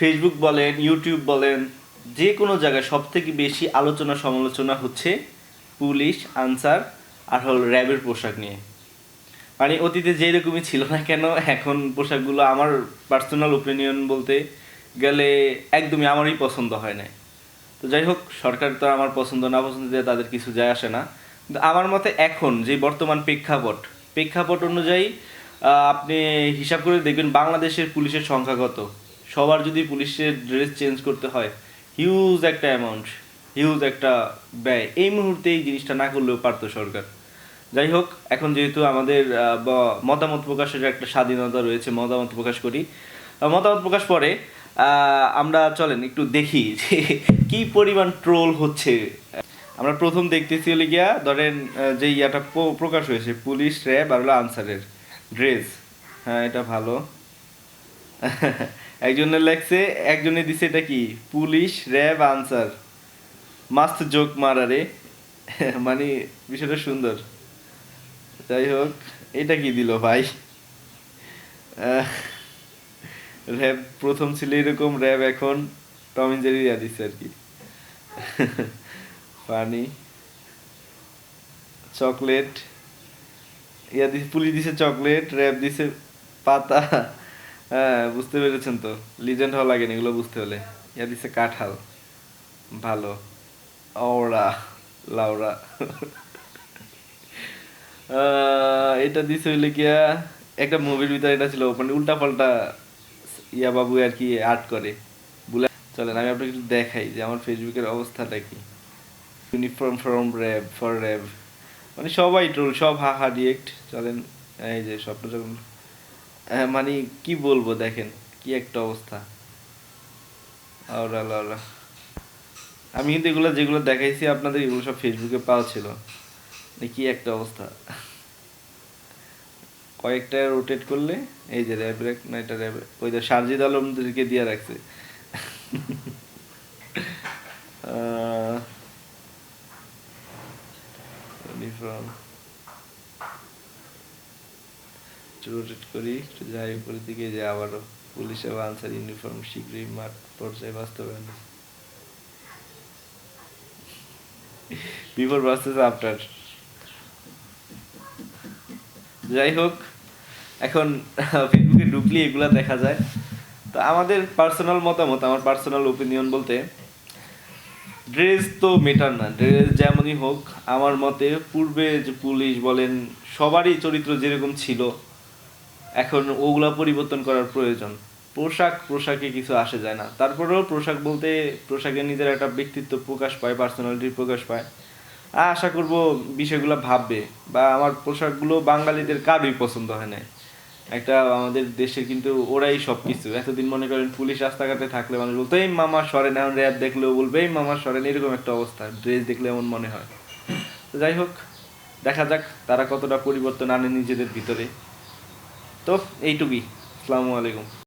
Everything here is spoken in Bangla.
ফেসবুক বলেন ইউটিউব বলেন, যে কোনো জায়গায় সব থেকে বেশি আলোচনা সমালোচনা হচ্ছে পুলিশ, আনসার আর হল র্যাবের পোশাক নিয়ে। মানে অতীতে যেরকমই ছিল না কেন, এখন পোশাকগুলো আমার পার্সোনাল ওপিনিয়ন বলতে গেলে একদমই আমারই পছন্দ হয় না তো যাই হোক, সরকার তো আমার পছন্দ না পছন্দ দিয়ে তাদের কিছু যায় আসে না। আমার মতে এখন যে বর্তমান প্রেক্ষাপট প্রেক্ষাপট অনুযায়ী আপনি হিসাব করে দেখবেন বাংলাদেশের পুলিশের সংখ্যা কত? সবার যদি পুলিশের ড্রেস চেঞ্জ করতে হয় হিউজ একটা অ্যামাউন্ট হিউজ একটা ব্যয়, এই মুহূর্তে এই জিনিসটা না করলেও পারতো সরকার। যাই হোক, এখন যেহেতু আমাদের মতামত প্রকাশের একটা স্বাধীনতা রয়েছে, মতামত প্রকাশ করি। মতামত প্রকাশ পরে আমরা চলেন একটু দেখি যে কি পরিমাণ ট্রোল হচ্ছে। আমরা প্রথম দেখতেছি হলে গিয়া, ধরেন যে ইয়াটা প্রকাশ হয়েছে, পুলিশ র্যাব আর হলো আনসারের ড্রেস। হ্যাঁ এটা ভালো। একজনের লেখছে একজনে দিছে এটা কি? Police RAB Ansar. মাস্ত জোক মারা রে। মানে বিষয়টা সুন্দর। যাই হোক, এটা কি দিল ভাই? র্যাব প্রথম ছিল এরকম, র্যাব এখন টম এন্ড জেরি ইয়া দিচ্ছে আর কি পানি চকলেট ইয়া দিছে, পুলিশ দিছে চকলেট র্যাব দিছে পাতা। হ্যাঁ বুঝতে পেরেছেন তো। লিজেন্ড হওয়া লাগেনি, এগুলো বুঝতে হলে। ইয়া দিছে কাঁঠাল। ভালো। ওরা, লাউরা। এটা দিছে হইলে গিয়া একটা মুভির ভিতরে এটা ছিল মানে উল্টা পাল্টা ইয়া বাবু আর কি আর্ট করে। বুলা চলেন, আমি আপনাকে একটু দেখাই যে আমার ফেসবুকের অবস্থাটা কি। Uniform from RAB for RAB মানে সবাই ট্রোল সব হা হা ডিরেক্ট চলেন, এই যে স্বপ্ন যখন মানে কি বলব দেখেন কি একটা অবস্থা। আমি কিন্তু এগুলো যেগুলো দেখাইছি আপনাদের এগুলো সব ফেসবুকে পাওয়া ছিল। মানে কি একটা অবস্থা। কয়েকটা রোটেট করলে এই যে র্যাব র্যাক না এটা র্যাব ওই যে সারজিদ আলমদেরকে দিয়ে রাখছে। আহ, ইউনিফর্ম রোটেট করি, একটু যাই উপরের দিকে, যে আবারও পুলিশ এবং আনসার ইউনিফর্ম শীঘ্রই মাঠ পর্যায়ে বাস্তবায়ন বিফোর ভার্সেস আফটার যাই হোক, এখন ফেসবুকে ঢুকলে এগুলা দেখা যায়। তো আমাদের পার্সোনাল মতামত, আমার পার্সোনাল ওপিনিয়ন বলতে ড্রেস তো মেটার না ড্রেস যেমনই হোক, আমার মতে পূর্বে যে পুলিশ বলেন, সবারই চরিত্র যেরকম ছিল এখন ওগুলা পরিবর্তন করার প্রয়োজন। পোশাক, পোশাকে কিছু আসে যায় না। তারপরেও পোশাক বলতে পোশাকে নিজের একটা ব্যক্তিত্ব প্রকাশ পায় পার্সোনালিটি প্রকাশ পায়। আশা করব বিষয়গুলো ভাববে বা আমার পোশাকগুলো বাঙালিদের কারোই পছন্দ হয় না একটা আমাদের দেশে কিন্তু ওরাই সব কিছু এতদিন মনে করেন পুলিশ রাস্তাঘাটে থাকলে মানুষ বলতো, এই মামা সরেন, এখন র্যাব দেখলেও বলবে, এই মামা সরেন, এরকম একটা অবস্থা। ড্রেস দেখলে এমন মনে হয়। তো যাই হোক, দেখা যাক তারা কতটা পরিবর্তন আনে নিজেদের ভিতরে। তো এইটুকুই। আসসালামু আলাইকুম।